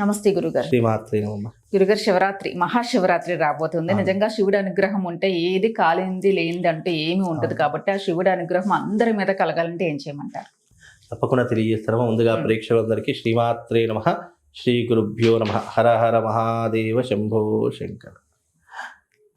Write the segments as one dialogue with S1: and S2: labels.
S1: నమస్తే గురుగారు. గురుగారు శివరాత్రి మహాశివరాత్రి రాబోతుంది. నిజంగా శివుడి అనుగ్రహం ఉంటే ఏది కాలింది లేనిది అంటే ఏమి ఉండదు. కాబట్టి ఆ శివుడి అనుగ్రహం అందరి మీద కలగాలంటే ఏం చేయమంటారు?
S2: తప్పకుండా తెలియజేస్తాము ముందుగా. ప్రేక్షకులందరికీ శ్రీమాత్రే నమ. శ్రీ గురుభ్యో నమ. హర హర మహాదేవ శంభో శంకర.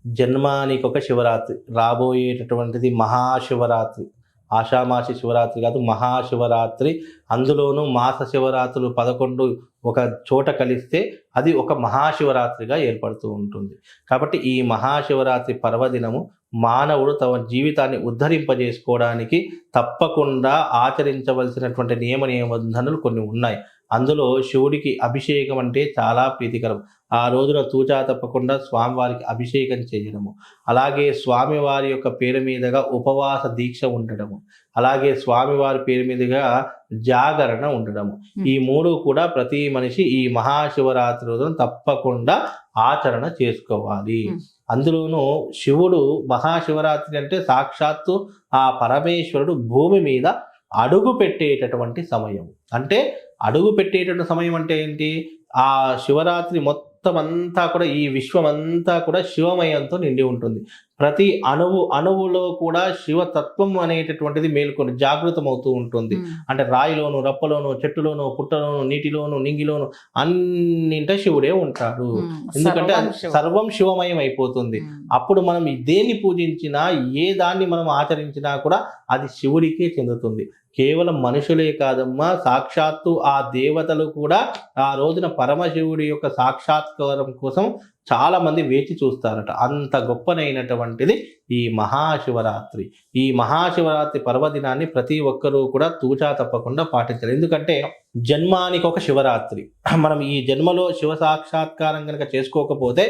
S2: జన్మానికి ఒక శివరాత్రి రాబోయేటటువంటిది మహాశివరాత్రి. ఆషామాసి శివరాత్రి కాదు మహాశివరాత్రి. అందులోనూ మాస శివరాత్రులు పదకొండు ఒక చోట కలిస్తే అది ఒక మహాశివరాత్రిగా ఏర్పడుతూ ఉంటుంది. కాబట్టి ఈ మహాశివరాత్రి పర్వదినము మానవుడు తమ జీవితాన్ని ఉద్ధరింపజేసుకోవడానికి తప్పకుండా ఆచరించవలసినటువంటి నియమ నిబంధనలు కొన్ని ఉన్నాయి. అందులో శివుడికి అభిషేకం అంటే చాలా ప్రీతికరం. ఆ రోజున తూచా తప్పకుండా స్వామివారికి అభిషేకం చేయడము. అలాగే స్వామివారి యొక్క పేరు మీదుగా ఉపవాస దీక్ష ఉండడము. అలాగే స్వామివారి పేరు మీదుగా జాగరణ ఉండడము. ఈ మూడు కూడా ప్రతి మనిషి ఈ మహాశివరాత్రి రోజున తప్పకుండా ఆచరణ చేసుకోవాలి. అందులోనూ శివుడు మహాశివరాత్రి అంటే సాక్షాత్తు ఆ పరమేశ్వరుడు భూమి మీద అడుగు పెట్టేటటువంటి సమయం. అంటే అడుగు పెట్టేటటువంటి సమయం అంటే ఏంటి? ఆ శివరాత్రి మొత్తం అంతా కూడా ఈ విశ్వం అంతా కూడా శివమయంతో నిండి ఉంటుంది. ప్రతి అణువు అణువులో కూడా శివతత్వం అనేటటువంటిది మేల్కొని జాగృతం అవుతూ ఉంటుంది. అంటే రాయిలోను రప్పలోను చెట్టులోను పుట్టలోను నీటిలోను నింగిలోను అన్నింట శివుడే ఉంటాడు. ఎందుకంటే
S1: సర్వం
S2: శివమయం అయిపోతుంది. అప్పుడు మనం దేన్ని పూజించినా ఏ దాన్ని మనం ఆచరించినా కూడా అది శివుడికే చెందుతుంది కేవలం మనుషులే కాదమ్మా సాక్షాత్తు ఆ దేవతలు కూడా ఆ రోజున పరమశివుడి యొక్క సాక్షాత్కారం కోసం చాలామంది వేచి చూస్తారట. అంత గొప్పనైనటువంటిది ఈ మహాశివరాత్రి. ఈ మహాశివరాత్రి పర్వదినాన్ని ప్రతి ఒక్కరూ కూడా తూచా తప్పకుండా పాటించాలి. ఎందుకంటే జన్మానికి ఒక శివరాత్రి. మనం ఈ జన్మలో శివ సాక్షాత్కారం కనుక చేసుకోకపోతే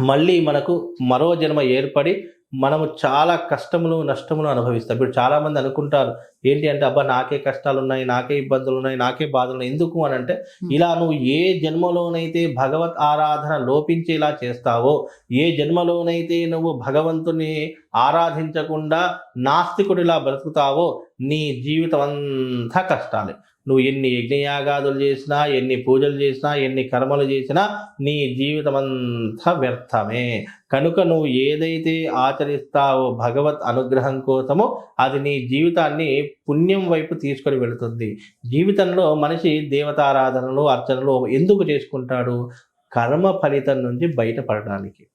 S2: మళ్ళీ మనకు మరో జన్మ ఏర్పడి మనము చాలా కష్టములు నష్టములు అనుభవిస్తాం. ఇప్పుడు చాలా మంది అనుకుంటారు ఏంటి అంటే అబ్బా నాకే కష్టాలు ఉన్నాయి నాకే ఇబ్బందులు ఉన్నాయి నాకే బాధలు ఉన్నాయి ఎందుకు? అని అంటే ఇలా నువ్వు ఏ జన్మలోనైతే భగవత్ ఆరాధన లోపించేలా చేస్తావో ఏ జన్మలోనైతే నువ్వు భగవంతుని ఆరాధించకుండా నాస్తికుడిలా బ్రతుకుతావో నీ జీవితం అంతా కష్టాలే. నువ్వు ఎన్ని యజ్ఞయాగాదులు చేసినా ఎన్ని పూజలు చేసినా ఎన్ని కర్మలు చేసినా నీ జీవితం అంతా వ్యర్థమే. కనుక నువ్వు ఏదైతే ఆచరిస్తావో భగవత్ అనుగ్రహం కోసమో అది నీ జీవితాన్ని పుణ్యం వైపు తీసుకొని వెళుతుంది. జీవితంలో మనిషి దేవతారాధనలు అర్చనలు ఎందుకు చేసుకుంటాడు? కర్మ ఫలితం నుంచి బయటపడడానికి.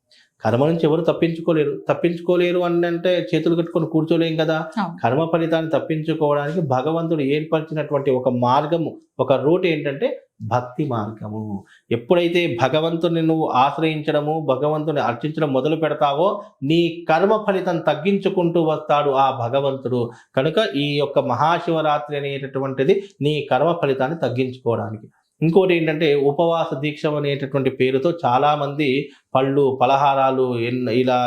S2: కర్మ నుంచి ఎవరు తప్పించుకోలేరు. తప్పించుకోలేరు అని అంటే చేతులు కట్టుకొని కూర్చోలేం కదా. కర్మ ఫలితాన్ని తప్పించుకోవడానికి భగవంతుడు ఏర్పరిచినటువంటి ఒక మార్గము ఒక రూట్ ఏంటంటే భక్తి మార్గము. ఎప్పుడైతే భగవంతుని నువ్వు ఆశ్రయించడము భగవంతుని అర్చించడం మొదలు పెడతావో నీ కర్మ ఫలితం తగ్గించుకుంటూ వస్తాడు ఆ భగవంతుడు. కనుక ఈ యొక్క మహాశివరాత్రి అనేటటువంటిది నీ కర్మ ఫలితాన్ని తగ్గించుకోవడానికి. ఇంకోటి ఏంటంటే ఉపవాస దీక్ష అనేటటువంటి పేరుతో చాలా మంది పళ్ళు పలహారాలు ఎన్ ఇలా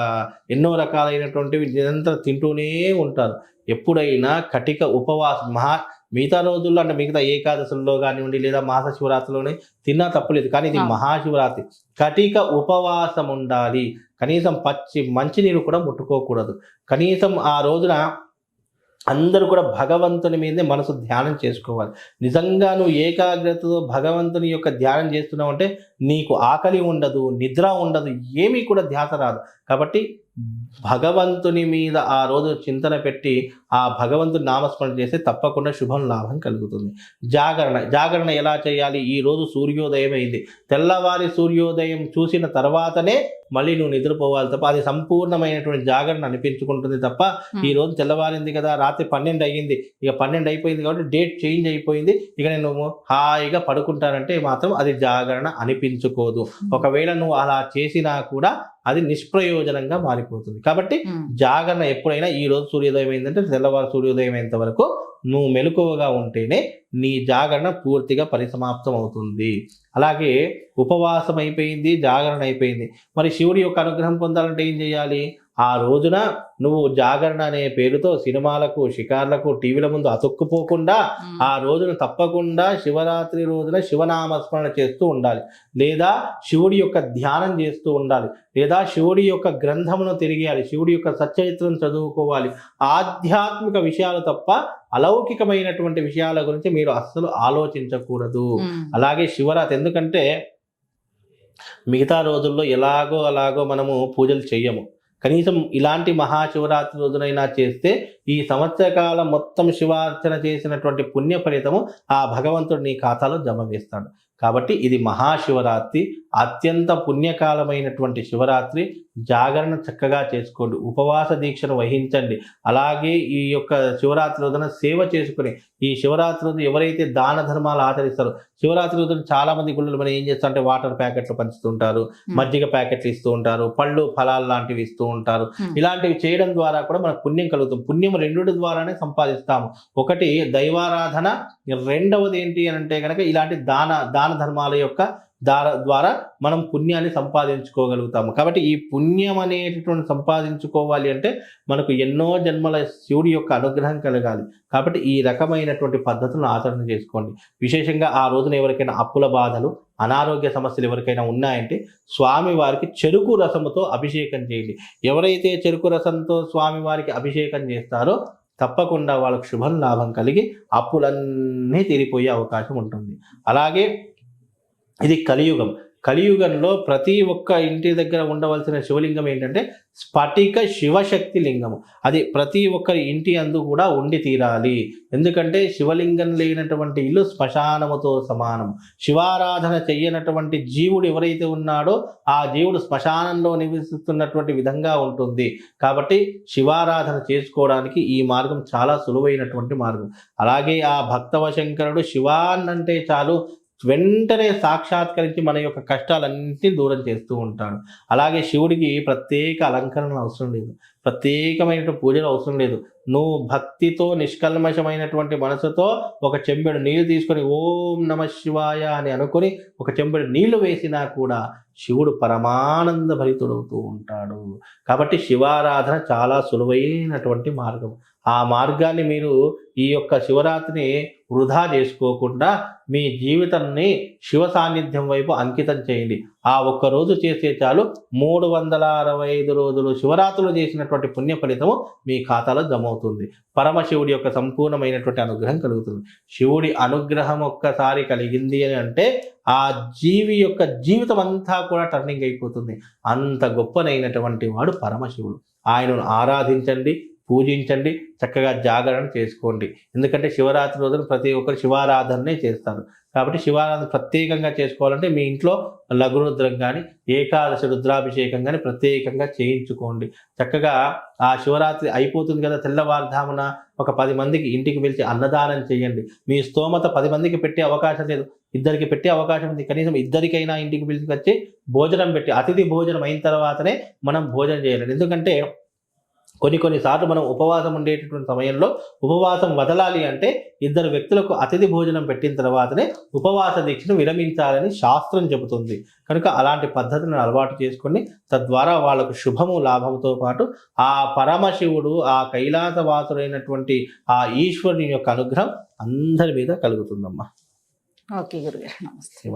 S2: ఎన్నో రకాలైనటువంటివి నిరంతరం తింటూనే ఉంటారు. ఎప్పుడైనా కటిక ఉపవాసం మహా మిగతా రోజుల్లో అంటే మిగతా ఏకాదశుల్లో కానివ్వండి లేదా మాస శివరాత్రిలోనే తిన్నా తప్పులేదు కానీ ఇది. మహాశివరాత్రి. కటిక ఉపవాసం ఉండాలి. కనీసం పచ్చి మంచినీరు కూడా ముట్టుకోకూడదు. కనీసం ఆ రోజున అందరూ కూడా భగవంతుని మీదే మనసు ధ్యానం చేసుకోవాలి. నిజంగా నువ్వు ఏకాగ్రతతో భగవంతుని యొక్క ధ్యానం చేస్తున్నావు అంటే నీకు ఆకలి ఉండదు నిద్ర ఉండదు ఏమీ కూడా ధ్యాస రాదు. కాబట్టి భగవంతుని మీద ఆ రోజు చింతన పెట్టి ఆ భగవంతుని నామస్మరణ చేస్తే తప్పకుండా శుభం లాభం కలుగుతుంది. జాగరణ జాగరణ ఎలా చేయాలి? ఈ రోజు సూర్యోదయం అయింది. తెల్లవారి సూర్యోదయం చూసిన తర్వాతనే మళ్ళీ నువ్వు నిద్రపోవాలి తప్ప అది సంపూర్ణమైనటువంటి జాగరణ అనిపించుకుంటుంది తప్ప. ఈ రోజు తెల్లవారింది కదా రాత్రి పన్నెండు అయ్యింది. ఇక పన్నెండు అయిపోయింది కాబట్టి డేట్ చేంజ్ అయిపోయింది. ఇక నేను హాయిగా పడుకుంటానంటే మాత్రం అది జాగరణ అనిపించుకోదు. ఒకవేళ నువ్వు అలా చేసినా కూడా అది నిష్ప్రయోజనంగా మారిపోతుంది. కాబట్టి. జాగరణ ఎప్పుడైనా ఈ రోజు సూర్యోదయం అయిందంటే తెల్లవారు సూర్యోదయం అయ్యేంత వరకు నువ్వు మెలకువగా ఉంటేనే నీ జాగరణ పూర్తిగా పరిసమాప్తం అవుతుంది అలాగే ఉపవాసం అయిపోయింది జాగరణ అయిపోయింది. మరి శివుడి యొక్క అనుగ్రహం పొందాలంటే ఏం చేయాలి? ఆ రోజున నువ్వు జాగరణ అనే పేరుతో సినిమాలకు షికార్లకు టీవీల ముందు అతుక్కుపోకుండా. ఆ రోజున తప్పకుండా శివరాత్రి రోజున శివనామస్మరణ చేస్తూ ఉండాలి. లేదా శివుడి యొక్క ధ్యానం చేస్తూ ఉండాలి. లేదా శివుడి యొక్క గ్రంథమును తిరిగేయాలి. శివుడి యొక్క సచ్చరిత్రం చదువుకోవాలి. ఆధ్యాత్మిక విషయాలు తప్ప అలౌకికమైనటువంటి విషయాల గురించి మీరు అస్సలు ఆలోచించకూడదు. అలాగే శివరాత్రి ఎందుకంటే మిగతా రోజుల్లో ఎలాగో అలాగో మనము పూజలు చెయ్యము. కనీసం ఇలాంటి మహాశివరాత్రి రోజునైనా చేస్తే ఈ సంవత్సర కాలం మొత్తం శివార్చన చేసినటువంటి పుణ్య ఫలితము ఆ భగవంతుడు నీ ఖాతాలో జమ వేస్తాడు. కాబట్టి ఇది మహాశివరాత్రి అత్యంత పుణ్యకాలమైనటువంటి శివరాత్రి జాగరణ చక్కగా చేసుకోండి. ఉపవాస దీక్షను వహించండి. అలాగే ఈ యొక్క శివరాత్రి రోజున సేవ చేసుకుని ఈ శివరాత్రి రోజు ఎవరైతే దాన ధర్మాలు ఆచరిస్తారో శివరాత్రి రోజున చాలా మంది గుళ్ళు మనం ఏం చేస్తారంటే వాటర్ ప్యాకెట్లు పంచుతుంటారు మజ్జిగ ప్యాకెట్లు ఇస్తూ ఉంటారు పళ్ళు ఫలాలు లాంటివి ఇస్తూ ఉంటారు. ఇలాంటివి చేయడం ద్వారా కూడా మనకు పుణ్యం కలుగుతుంది. పుణ్యం రెండుటి ద్వారానే సంపాదిస్తాము. ఒకటి దైవారాధన రెండవది ఏంటి అని అంటే కనుక ఇలాంటి దాన దాన ధర్మాల యొక్క దార ద్వారా మనం పుణ్యాన్ని సంపాదించుకోగలుగుతాము. కాబట్టి ఈ పుణ్యం అనేటటువంటి సంపాదించుకోవాలి అంటే మనకు ఎన్నో జన్మల శివుడి యొక్క అనుగ్రహం కలగాలి. కాబట్టి ఈ రకమైనటువంటి పద్ధతులను ఆచరణ చేసుకోండి. విశేషంగా ఆ రోజున ఎవరికైనా అప్పుల బాధలు అనారోగ్య సమస్యలు ఎవరికైనా ఉన్నాయంటే స్వామి వారికి చెరుకు రసముతో అభిషేకం చేయండి. ఎవరైతే చెరుకు రసంతో స్వామి వారికి అభిషేకం చేస్తారో తప్పకుండా వాళ్ళకు శుభం లాభం కలిగి అప్పులన్నీ తీరిపోయే అవకాశం ఉంటుంది. అలాగే ఇది కలియుగం. కలియుగంలో ప్రతి ఒక్క ఇంటి దగ్గర ఉండవలసిన శివలింగం ఏంటంటే స్ఫటిక శివశక్తి లింగము. అది ప్రతి ఒక్కరి ఇంటి అందు కూడా ఉండి తీరాలి. ఎందుకంటే శివలింగం లేనటువంటి ఇల్లు శ్మశానముతో సమానం. శివారాధన చెయ్యనటువంటి జీవుడు ఎవరైతే ఉన్నాడో ఆ జీవుడు శ్మశానంలో నివసిస్తున్నటువంటి విధంగా ఉంటుంది. కాబట్టి శివారాధన చేసుకోవడానికి ఈ మార్గం చాలా సులువైనటువంటి మార్గం. అలాగే ఆ భక్తవ శంకరుడు శివాన్నంటే చాలు వెంటనే సాక్షాత్కరించి మన యొక్క కష్టాలన్నింటినీ దూరం చేస్తూ ఉంటాడు. అలాగే శివుడికి ప్రత్యేక అలంకరణ అవసరం లేదు. ప్రత్యేకమైనటువంటి పూజలు అవసరం లేదు. నువ్వు భక్తితో నిష్కల్మషమైనటువంటి మనసుతో ఒక చెంబెడు నీళ్ళు తీసుకొని ఓం నమ శివాయ అని అనుకొని ఒక చెంబెడు నీళ్ళు వేసినా కూడా శివుడు పరమానంద భరితుడవుతూ ఉంటాడు. కాబట్టి శివారాధన చాలా సులువైనటువంటి మార్గం. ఆ మార్గాన్ని మీరు ఈ యొక్క శివరాత్రిని వృధా చేసుకోకుండా మీ జీవితాన్ని శివ సాన్నిధ్యం వైపు అంకితం చేయండి. ఆ ఒక్క రోజు చేసే చాలు మూడు వందల అరవై ఐదు రోజులు శివరాత్రులు చేసినటువంటి పుణ్య ఫలితము మీ ఖాతాలో జమ అవుతుంది పరమశివుడి యొక్క సంపూర్ణమైనటువంటి అనుగ్రహం కలుగుతుంది. శివుడి అనుగ్రహం ఒక్కసారి కలిగింది అని అంటే ఆ జీవి యొక్క జీవితం అంతా కూడా టర్నింగ్ అయిపోతుంది. అంత గొప్పనైనటువంటి వాడు పరమశివుడు. ఆయనను ఆరాధించండి. పూజించండి చక్కగా జాగరణ చేసుకోండి. ఎందుకంటే శివరాత్రి రోజున ప్రతి ఒక్కరు శివారాధననే చేస్తారు. కాబట్టి శివారాధన ప్రత్యేకంగా చేసుకోవాలంటే మీ ఇంట్లో లఘురుద్రం కానీ ఏకాదశి రుద్రాభిషేకం కానీ ప్రత్యేకంగా చేయించుకోండి. చక్కగా ఆ శివరాత్రి అయిపోతుంది కదా తెల్లవారుధామున ఒక పది మందికి ఇంటికి పిలిచి అన్నదానం చేయండి. మీ స్తోమత పది మందికి పెట్టే అవకాశం లేదు. ఇద్దరికి పెట్టే అవకాశం ఉంది. కనీసం ఇద్దరికైనా ఇంటికి పిలిచి భోజనం పెట్టి అతిథి భోజనం అయిన తర్వాతనే మనం భోజనం చేయాలి. ఎందుకంటే కొన్ని కొన్నిసార్లు మనం ఉపవాసం ఉండేటటువంటి సమయంలో ఉపవాసం వదలాలి అంటే ఇద్దరు వ్యక్తులకు అతిథి భోజనం పెట్టిన తర్వాతనే ఉపవాస దీక్షను విరమించాలని శాస్త్రం చెబుతుంది. కనుక అలాంటి పద్ధతిని అలవాటు చేసుకొని తద్వారా వాళ్ళకు శుభము లాభముతో పాటు ఆ పరమశివుడు ఆ కైలాసవాసుడైనటువంటి ఆ ఈశ్వరుని యొక్క అనుగ్రహం అందరి మీద కలుగుతుందమ్మా.
S1: ఓకే గురుగారు నమస్తే.